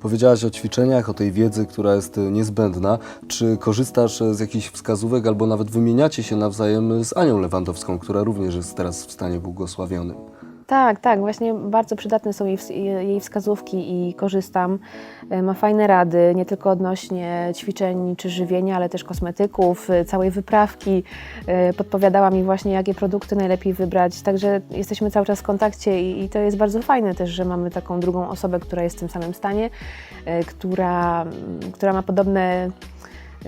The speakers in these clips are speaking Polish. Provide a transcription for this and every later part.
Powiedziałaś o ćwiczeniach, o tej wiedzy, która jest y, niezbędna. Czy korzystasz y, z jakichś wskazówek albo nawet wymieniacie się nawzajem z Anią Lewandowską, która również jest teraz w stanie błogosławionym? Tak, tak, właśnie bardzo przydatne są jej, ws- jej wskazówki i korzystam. E, Ma fajne rady, nie tylko odnośnie ćwiczeń czy żywienia, ale też kosmetyków, e, całej wyprawki. E, Podpowiadała mi właśnie, jakie produkty najlepiej wybrać, także jesteśmy cały czas w kontakcie i, to jest bardzo fajne też, że mamy taką drugą osobę, która jest w tym samym stanie, która, która ma podobne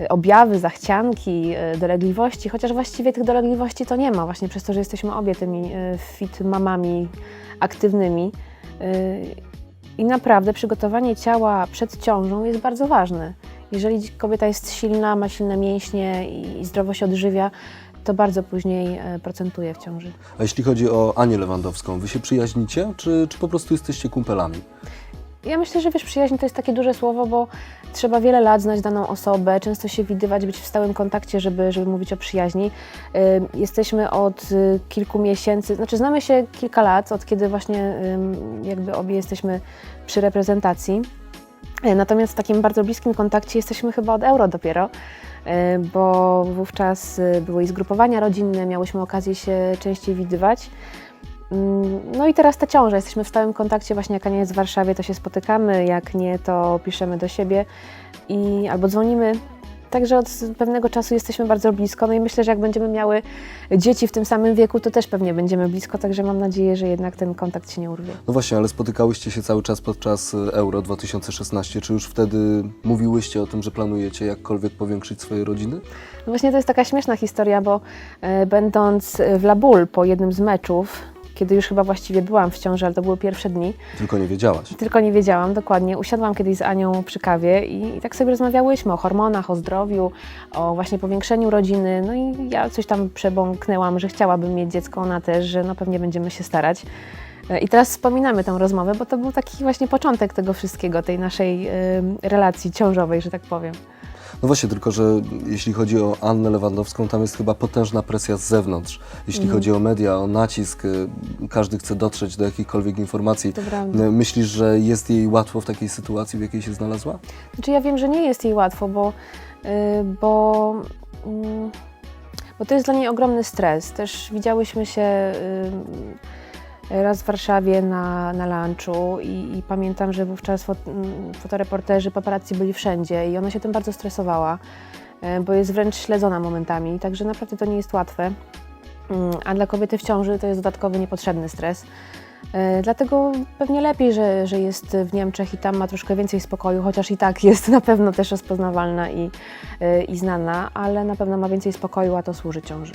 objawy, zachcianki, e, dolegliwości, chociaż właściwie tych dolegliwości to nie ma, właśnie przez to, że jesteśmy obie tymi e, fit mamami aktywnymi. I naprawdę przygotowanie ciała przed ciążą jest bardzo ważne. Jeżeli kobieta jest silna, ma silne mięśnie i zdrowo się odżywia, to bardzo później procentuje w ciąży. A jeśli chodzi o Anię Lewandowską, wy się przyjaźnicie, czy, czy po prostu jesteście kumpelami? Ja myślę, że wiesz, przyjaźń to jest takie duże słowo, bo trzeba wiele lat znać daną osobę, często się widywać, być w stałym kontakcie, żeby, żeby mówić o przyjaźni. Jesteśmy od y, kilku miesięcy, znaczy znamy się kilka lat, od kiedy właśnie jakby obie jesteśmy przy reprezentacji. E, Natomiast w takim bardzo bliskim kontakcie jesteśmy chyba od euro dopiero, e, bo wówczas e, były i zgrupowania rodzinne, miałyśmy okazję się częściej widywać. Mm, No i teraz ta ciąża, jesteśmy w stałym kontakcie, właśnie jak Ania jest w Warszawie, to się spotykamy, jak nie, to piszemy do siebie i albo dzwonimy. Także od pewnego czasu jesteśmy bardzo blisko, no i myślę, że jak będziemy miały dzieci w tym samym wieku, to też pewnie będziemy blisko, także mam nadzieję, że jednak ten kontakt się nie urwie. No właśnie, ale spotykałyście się cały czas podczas y, Euro 2016. Czy już wtedy mówiłyście o tym, że planujecie jakkolwiek powiększyć swoje rodziny? No właśnie to jest taka śmieszna historia, bo e, będąc w Labul po jednym z meczów, kiedy już chyba właściwie byłam w ciąży, ale to były pierwsze dni, Tylko nie wiedziałaś. tylko nie wiedziałam dokładnie. Usiadłam kiedyś z Anią przy kawie i, i tak sobie rozmawiałyśmy o hormonach, o zdrowiu, o właśnie powiększeniu rodziny. No i ja coś tam przebąknęłam, że chciałabym mieć dziecko, ona też, że no pewnie będziemy się starać. E, I teraz wspominamy tę rozmowę, bo to był taki właśnie początek tego wszystkiego, tej naszej e, relacji ciążowej, że tak powiem. No właśnie, tylko że jeśli chodzi o Annę Lewandowską, tam jest chyba potężna presja z zewnątrz. Jeśli Mhm. chodzi o media, o nacisk, y, każdy chce dotrzeć do jakichkolwiek informacji. Y, Myślisz, że jest jej łatwo w takiej sytuacji, w jakiej się znalazła? Znaczy ja wiem, że nie jest jej łatwo, bo, y, bo, mm, bo to jest dla niej ogromny stres. Też widziałyśmy się y, raz w Warszawie na, na lunchu i, i pamiętam, że wówczas fot, mm, fotoreporterzy, paparazzi byli wszędzie i ona się tym bardzo stresowała, y, bo jest wręcz śledzona momentami, także naprawdę to nie jest łatwe. Mm, A dla kobiety w ciąży to jest dodatkowy, niepotrzebny stres. E, Dlatego pewnie lepiej, że, że jest w Niemczech i tam ma troszkę więcej spokoju, chociaż i tak jest na pewno też rozpoznawalna i, e, i znana, ale na pewno ma więcej spokoju, a to służy ciąży.